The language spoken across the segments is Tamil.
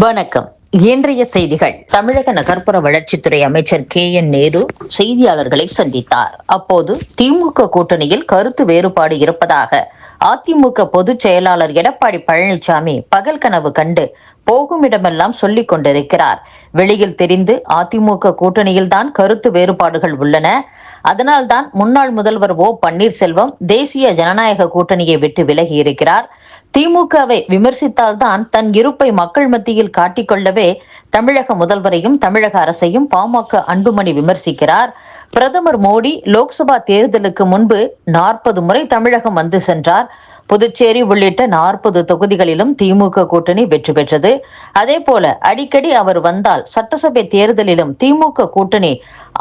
வணக்கம். இன்றைய செய்திகள். தமிழக நகர்ப்புற வளர்ச்சித்துறை அமைச்சர் கே. என். நேரு செய்தியாளர்களை சந்தித்தார். அப்போது திமுக கூட்டணியில் கருத்து வேறுபாடு இருப்பதாக அதிமுக பொதுச் செயலாளர் எடப்பாடி பழனிசாமி பகல் கனவு கண்டு போகும் இடமெல்லாம் சொல்லிக் கொண்டிருக்கிறார். வெளியில் தெரிந்து அதிமுக கூட்டணியில்தான் கருத்து வேறுபாடுகள் உள்ளன. அதனால்தான் முன்னாள் முதல்வர் ஓ பன்னீர்செல்வம் தேசிய ஜனநாயக கூட்டணியை விட்டு விலகி இருக்கிறார். திமுகவை விமர்சித்தால்தான் தன் இருப்பை மக்கள் மத்தியில் காட்டிக்கொள்ளவே தமிழக முதல்வரையும் தமிழக அரசையும் பாமக அன்புமணி விமர்சிக்கிறார். பிரதமர் மோடி லோக்சபா தேர்தலுக்கு முன்பு நாற்பது முறை தமிழகம் வந்து சென்றார். புதுச்சேரி உள்ளிட்ட நாற்பது தொகுதிகளிலும் திமுக கூட்டணி வெற்றி பெற்றது. அதே போல அடிக்கடி அவர் வந்தால் சட்டசபை தேர்தலிலும் திமுக கூட்டணி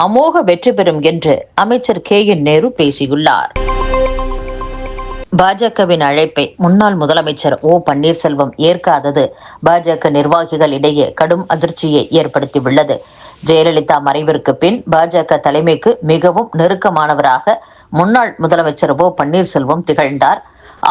அமோக வெற்றி பெறும் என்று அமைச்சர் கே என் நேரு பேசியுள்ளார். பாஜகவின் அழைப்பை முன்னாள் முதலமைச்சர் ஓ பன்னீர்செல்வம் ஏற்காதது. பாஜக நிர்வாகிகள் இடையே கடும் அதிர்ச்சியை ஏற்படுத்தியுள்ளது. ஜெயலலிதா மறைவிற்கு பின் பாஜக தலைமைக்கு மிகவும் நெருக்கமானவராக முன்னாள் முதலமைச்சர் ஓ பன்னீர்செல்வம் திகழ்ந்தார்.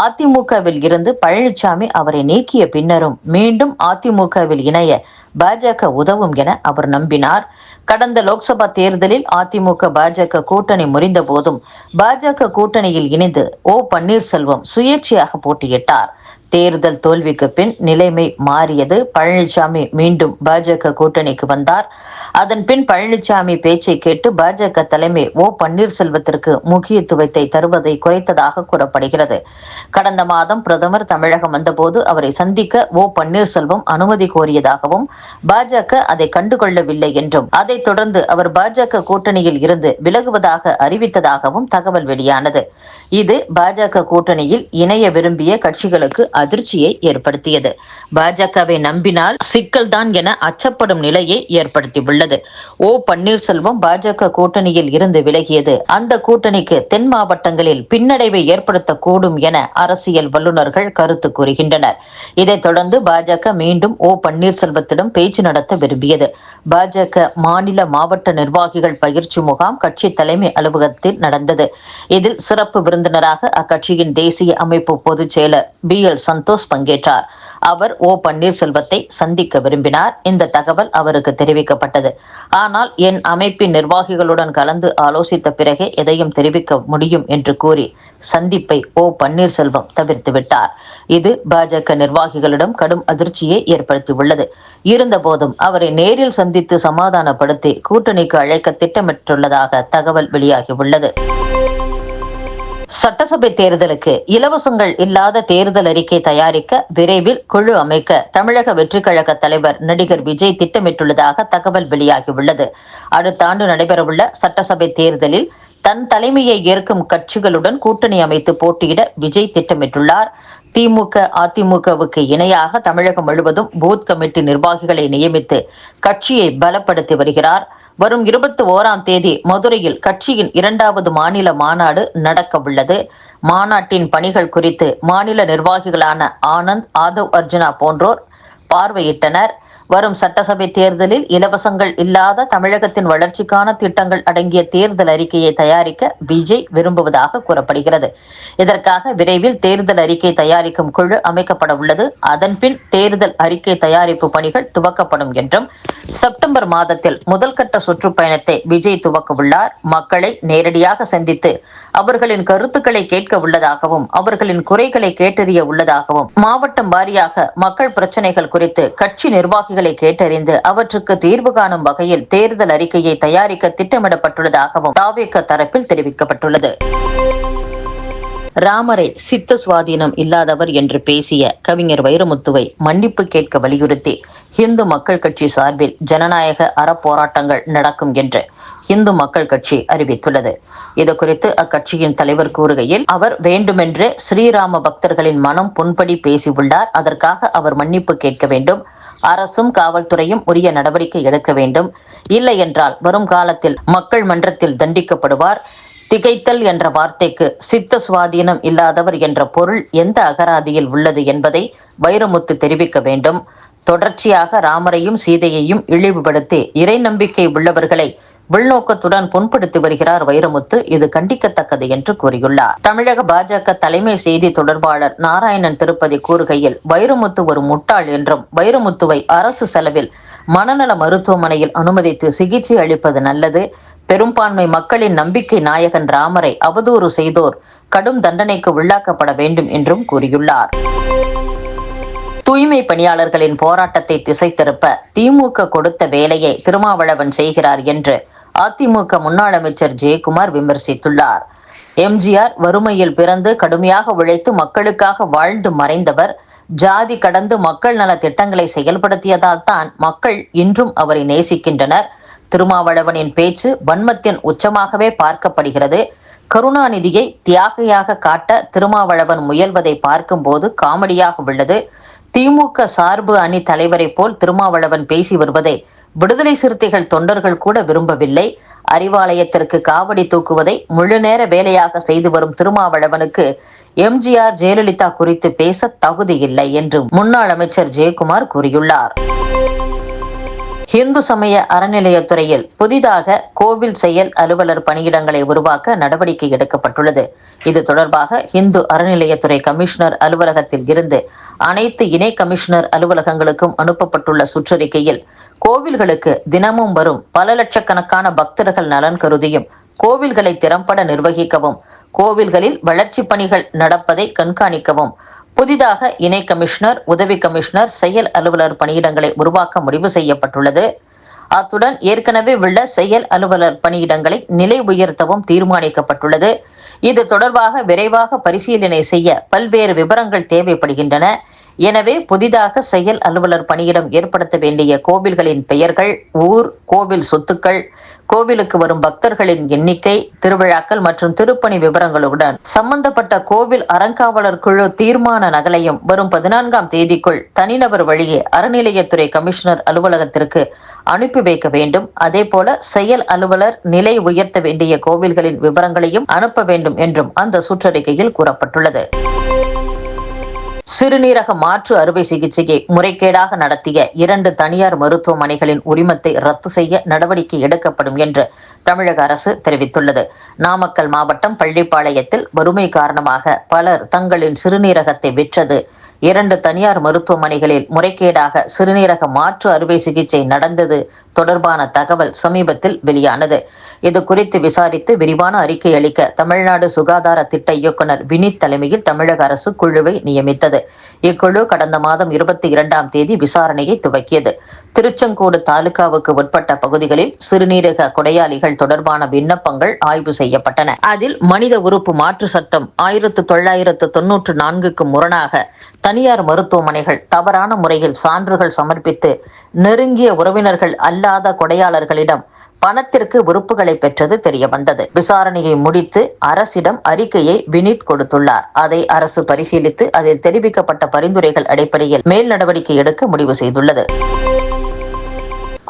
அதிமுகவில் இருந்து பழனிசாமி அவரை நீக்கிய பின்னரும் மீண்டும் அதிமுகவில் இணைய பாஜக உதவும் என அவர் நம்பினார். கடந்த லோக்சபா தேர்தலில் அதிமுக பாஜக கூட்டணி முறிந்த போதும் பாஜக கூட்டணியில் இணைந்து ஓ பன்னீர்செல்வம் சுயேட்சையாக போட்டியிட்டார். தேர்தல் தோல்விக்கு பின் நிலைமை மாறியது. பழனிசாமி மீண்டும் பாஜக கூட்டணிக்கு வந்தார். அதன் பின் பழனிசாமி பேச்சை கேட்டு பாஜக தலைமை ஓ பன்னீர்செல்வத்திற்கு முக்கியத்துவத்தை தருவதை குறைத்ததாக கூறப்படுகிறது. கடந்த மாதம் பிரதமர் தமிழகம் வந்தபோது அவரை சந்திக்க ஓ பன்னீர்செல்வம் அனுமதி கோரியதாகவும் பாஜக அதை கண்டுகொள்ளவில்லை என்றும் அதைத் தொடர்ந்து அவர் பாஜக கூட்டணியில் இருந்து விலகுவதாக அறிவித்ததாகவும் தகவல் வெளியானது. இது பாஜக கூட்டணியில் இணைய விரும்பிய கட்சிகளுக்கு அதிர்ச்சியை ஏற்படுத்தியது. பாஜகவை நம்பினால் சிக்கல்தான் என அச்சப்படும் நிலையை ஏற்படுத்தியுள்ளது. உள்ளது. ஓ பன்னீர்செல்வம் பாஜக கூட்டணியில் இருந்து விலகியது. அந்த கூட்டணிக்கு தென் மாவட்டங்களில் பின்னடைவை ஏற்படுத்தக்கூடும் என அரசியல் வல்லுநர்கள் கருத்து கூறுகின்றனர். இதைத் தொடர்ந்து பாஜக மீண்டும் ஓ பன்னீர்செல்வத்திடம் பேச்சு நடத்த விரும்பியது. பாஜக மாநில மாவட்ட நிர்வாகிகள் பயிற்சி முகாம் கட்சி தலைமை அலுவலகத்தில் நடந்தது. இதில் சிறப்பு விருந்தினராக அக்கட்சியின் தேசிய அமைப்பு பொதுச் செயலர் பி எல் சந்தோஷ் பங்கேற்றார். அவர் ஓ பன்னீர்செல்வத்தை சந்திக்க விரும்பினார். இந்த தகவல் அவருக்கு தெரிவிக்கப்பட்டது. ஆனால் என் அமைப்பின் நிர்வாகிகளுடன் கலந்து ஆலோசித்த பிறகே எதையும் தெரிவிக்க முடியும் என்று கூறி சந்திப்பை ஓ பன்னீர்செல்வம் தவிர்த்து விட்டார். இது பாஜக நிர்வாகிகளிடம் கடும் அதிர்ச்சியை ஏற்படுத்தியுள்ளது. இருந்தபோதும் அவரை நேரில் சந்தித்து சமாதானப்படுத்தி கூட்டணிக்கு அழைக்க திட்டமிட்டுள்ளதாக தகவல் வெளியாகியுள்ளது. சட்டசபை தேர்தலுக்கு இலவசங்கள் இல்லாத தேர்தல் அறிக்கை தயாரிக்க விரைவில் குழு அமைக்க தமிழக வெற்றி கழக தலைவர் நடிகர் விஜய் திட்டமிட்டுள்ளதாக தகவல் வெளியாகியுள்ளது. அடுத்த ஆண்டு நடைபெறவுள்ள சட்டசபை தேர்தலில் தன் தலைமையை ஏற்கும் கட்சிகளுடன் கூட்டணி அமைத்து போட்டியிட விஜய் திட்டமிட்டுள்ளார். திமுக அதிமுகவுக்கு இணையாக தமிழகம் முழுவதும் பூத் கமிட்டி நிர்வாகிகளை நியமித்து கட்சியை பலப்படுத்தி வருகிறார். வரும் இருபத்தி ஓராம் தேதி மதுரையில் கட்சியின் இரண்டாவது மாநில மாநாடு நடக்க உள்ளது மாநாட்டின் பணிகள் குறித்து மாநில நிர்வாகிகளான ஆனந்த் ஆதவ் அர்ஜுனா போன்றோர் பார்வையிட்டனர். வரும் சட்டசபை தேர்தலில் இலவசங்கள் இல்லாத தமிழகத்தின் வளர்ச்சிக்கான திட்டங்கள் அடங்கிய தேர்தல் அறிக்கையை தயாரிக்க விஜய் விரும்புவதாக கூறப்படுகிறது. இதற்காக விரைவில் தேர்தல் அறிக்கை தயாரிக்கும் குழு அமைக்கப்பட உள்ளது. அதன்பின் தேர்தல் அறிக்கை தயாரிப்பு பணிகள் துவக்கப்படும் என்றும் செப்டம்பர் மாதத்தில் முதல்கட்ட சுற்றுப்பயணத்தை விஜய் துவக்க உள்ளார் மக்களை நேரடியாக சந்தித்து அவர்களின் கருத்துக்களை கேட்க உள்ளதாகவும் அவர்களின் குறைகளை கேட்டறிய உள்ளதாகவும் மாவட்டம் வாரியாக மக்கள் பிரச்சனைகள் குறித்து கட்சி நிர்வாகிகள் கோரிக்கைகளை கேட்டறிந்து அவற்றுக்கு தீர்வு காணும் வகையில் தேர்தல் அறிக்கையை தயாரிக்க திட்டமிடப்பட்டுள்ளதாகவும் தாவேக்க தரப்பில் தெரிவிக்கப்பட்டுள்ளது. ராமரை சித்த சுவாதீனம் இல்லாதவர் என்று பேசிய கவிஞர் வைரமுத்துவை மன்னிப்பு கேட்க வலியுறுத்தி இந்து மக்கள் கட்சி சார்பில் ஜனநாயக அறப்போராட்டங்கள் நடக்கும் என்று இந்து மக்கள் கட்சி அறிவித்துள்ளது. இது குறித்து அக்கட்சியின் தலைவர் கூறுகையில் அவர் வேண்டுமென்றே ஸ்ரீராம பக்தர்களின் மனம் புண்படி பேசியுள்ளார். அதற்காக அவர் மன்னிப்பு கேட்க வேண்டும். அரசும் காவல்துறையும் உரிய நடவடிக்கை எடுக்க வேண்டும். இல்லை என்றால் வரும் காலத்தில் மக்கள் மன்றத்தில் தண்டிக்கப்படுவார். திகைத்தல் என்ற வார்த்தைக்கு சித்த சுவாதீனம் இல்லாதவர் என்ற பொருள் எந்த அகராதியில் உள்ளது என்பதை வைரமுத்து தெரிவிக்க வேண்டும். தொடர்ச்சியாக ராமரையும் சீதையையும் இழிவுபடுத்தி இறை நம்பிக்கை உள்ளவர்களை உள்நோக்கத்துடன் புண்படுத்தி வருகிறார் வைரமுத்து. இது கண்டிக்கத்தக்கது என்று கூறியுள்ளார். தமிழக பாஜக தலைமை செய்தி தொடர்பாளர் நாராயணன் திருப்பதி கூறுகையில் வைரமுத்து ஒரு முட்டாள் என்றும் வைரமுத்துவை அரசு செலவில் மனநல மருத்துவமனையில் அனுமதித்து சிகிச்சை அளிப்பது நல்லது. பெரும்பான்மை மக்களின் நம்பிக்கை நாயகன் ராமரை அவதூறு செய்தோர் கடும் தண்டனைக்கு உள்ளாக்கப்பட வேண்டும் என்றும் கூறியுள்ளார். தூய்மை பணியாளர்களின் போராட்டத்தை திசை திருப்ப திமுக கொடுத்த வேலையை திருமாவளவன் செய்கிறார் என்று அதிமுக முன்னாள் அமைச்சர் ஜெயக்குமார் விமர்சித்துள்ளார். எம்ஜிஆர் வறுமையில் பிறந்து கடுமையாக உழைத்து மக்களுக்காக வாழ்ந்து மறைந்தவர் ஜாதி கடந்து மக்கள் நல திட்டங்களை செயல்படுத்தியதால் தான் மக்கள் இன்றும் அவரை நேசிக்கின்றனர். திருமாவளவனின் பேச்சு வன்மத்தின் உச்சமாகவே பார்க்கப்படுகிறது. கருணாநிதியை தியாகையாக காட்ட திருமாவளவன் முயல்வதை பார்க்கும்போது காமெடியாக உள்ளது. திமுக சார்பு அணி தலைவரை போல் திருமாவளவன் பேசி வருவதை விடுதலை சிறுத்தைகள் தொண்டர்கள் கூட விரும்பவில்லை. அறிவாலயத்திற்கு காவடி தூக்குவதை முழு நேர வேலையாக செய்து வரும் திருமாவளவனுக்கு எம்ஜிஆர் ஜெயலலிதா குறித்து பேச தகுதியில்லை என்று முன்னாள் அமைச்சர் ஜெயக்குமார் கூறியுள்ளார். இந்து சமய அறநிலையத்துறையில் புதிதாக கோவில் செயல் அலுவலர் பணியிடங்களை உருவாக்க நடவடிக்கை எடுக்கப்பட்டுள்ளது. இது தொடர்பாக இந்து அறநிலையத்துறை கமிஷனர் அலுவலகத்தில் இருந்து அனைத்து இணை கமிஷனர் அலுவலகங்களுக்கும் அனுப்பப்பட்டுள்ள சுற்றறிக்கையில் கோவில்களுக்கு தினமும் வரும் பல லட்சக்கணக்கான பக்தர்கள் நலன் கருதியும் கோவில்களை திறம்பட நிர்வகிக்கவும் கோவில்களில் வளர்ச்சி பணிகள் நடப்பதை கண்காணிக்கவும் புதிதாக இணை கமிஷனர் உதவி கமிஷனர் செயல் அலுவலர் பணியிடங்களை உருவாக்க முடிவு செய்யப்பட்டுள்ளது. அத்துடன் ஏற்கனவே உள்ள செயல் அலுவலர் பணியிடங்களை நிலை உயர்த்தவும் தீர்மானிக்கப்பட்டுள்ளது. இது தொடர்பாக விரைவாக பரிசீலனை செய்ய பல்வேறு விவரங்கள் தேவைப்படுகின்றன. எனவே புதிதாக செயல் அலுவலர் பணியிடம் ஏற்படுத்த வேண்டிய கோவில்களின் பெயர்கள் ஊர் கோவில் சொத்துக்கள் கோவிலுக்கு வரும் பக்தர்களின் எண்ணிக்கை திருவிழாக்கள் மற்றும் திருப்பணி விவரங்களுடன் சம்பந்தப்பட்ட கோவில் அறங்காவலர் குழு தீர்மான நகலையும் வரும் பதினான்காம் தேதிக்குள் தனிநபர் வழியே அறநிலையத்துறை கமிஷனர் அலுவலகத்திற்கு அனுப்பி வைக்க வேண்டும். அதே போல செயல் அலுவலர் நிலை உயர்த்த வேண்டிய கோவில்களின் விவரங்களையும் அனுப்ப வேண்டும் என்றும் அந்த சுற்றறிக்கையில் கூறப்பட்டுள்ளது. சிறுநீரக மாற்று அறுவை சிகிச்சையை முறைகேடாக நடத்திய இரண்டு தனியார் மருத்துவமனைகளின் உரிமத்தை ரத்து செய்ய நடவடிக்கை எடுக்கப்படும் என்று தமிழக அரசு தெரிவித்துள்ளது. நாமக்கல் மாவட்டம் பள்ளிப்பாளையத்தில் வறுமை காரணமாக பலர் தங்களின் சிறுநீரகத்தை விற்றது. இரண்டு தனியார் மருத்துவமனைகளில் முறைகேடாக சிறுநீரக மாற்று அறுவை சிகிச்சை நடந்தது தொடர்பான தகவல் சமீபத்தில் வெளியானது. இது குறித்து விசாரித்து விரிவான அறிக்கை அளிக்க தமிழ்நாடு சுகாதார திட்ட இயக்குநர் வினித் தலைமையில் தமிழக அரசு குழுவை நியமித்தது. இக்குழு கடந்த மாதம் இருபத்தி இரண்டாம் தேதி விசாரணையை துவக்கியது. திருச்செங்கோடு தாலுகாவுக்கு உட்பட்ட பகுதிகளில் சிறுநீரக கொடையாளிகள் தொடர்பான விண்ணப்பங்கள் ஆய்வு செய்யப்பட்டன. அதில் மனித உறுப்பு மாற்று சட்டம் ஆயிரத்து தொள்ளாயிரத்து தொன்னூற்று நான்குக்கு முரணாக தனியார் மருத்துவமனைகள் தவறான முறையில் சான்றுகள் சமர்ப்பித்து நெருங்கிய உறவினர்கள் அல்லாத கொடையாளர்களிடம் பணத்திற்கு உறுப்புகளை பெற்றது தெரிய வந்தது விசாரணையை முடித்து அரசிடம் அறிக்கையை வினித் கொடுத்துள்ளார். அதை அரசு பரிசீலித்து அதில் தெரிவிக்கப்பட்ட பரிந்துரைகள் அடிப்படையில் மேல் நடவடிக்கை எடுக்க முடிவு செய்துள்ளது.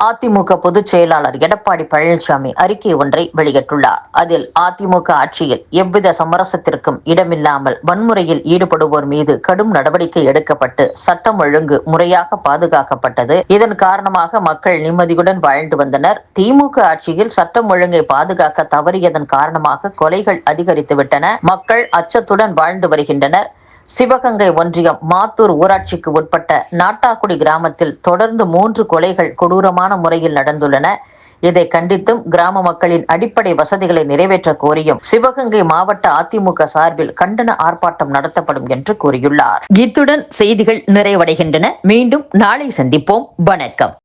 அதிமுக பொதுச் செயலாளர் எடப்பாடி பழனிசாமி அறிக்கை ஒன்றை வெளியிட்டுள்ளார். அதில் அதிமுக ஆட்சியில் எவ்வித சமரசத்திற்கும் இடமில்லாமல் வன்முறையில் ஈடுபடுவோர் மீது கடும் நடவடிக்கை எடுக்கப்பட்டு சட்டம் ஒழுங்கு முறையாக பாதுகாக்கப்பட்டது. இதன் காரணமாக மக்கள் நிம்மதியுடன் வாழ்ந்து வந்தனர். திமுக ஆட்சியில் சட்டம் ஒழுங்கை பாதுகாக்க தவறியதன் காரணமாக கொலைகள் அதிகரித்துவிட்டன. மக்கள் அச்சத்துடன் வாழ்ந்து வருகின்றனர். சிவகங்கை ஒன்றியம் மாத்தூர் ஊராட்சிக்கு உட்பட்ட நாட்டாக்குடி கிராமத்தில் தொடர்ந்து மூன்று கொலைகள் கொடூரமான முறையில் நடந்துள்ளன. இதை கண்டித்தும் கிராம மக்களின் அடிப்படை வசதிகளை நிறைவேற்ற கோரியும் சிவகங்கை மாவட்ட அதிமுக சார்பில் கண்டன ஆர்ப்பாட்டம் நடத்தப்படும் என்று கூறியுள்ளார். இத்துடன் செய்திகள் நிறைவடைகின்றன. மீண்டும் நாளை சந்திப்போம். வணக்கம்.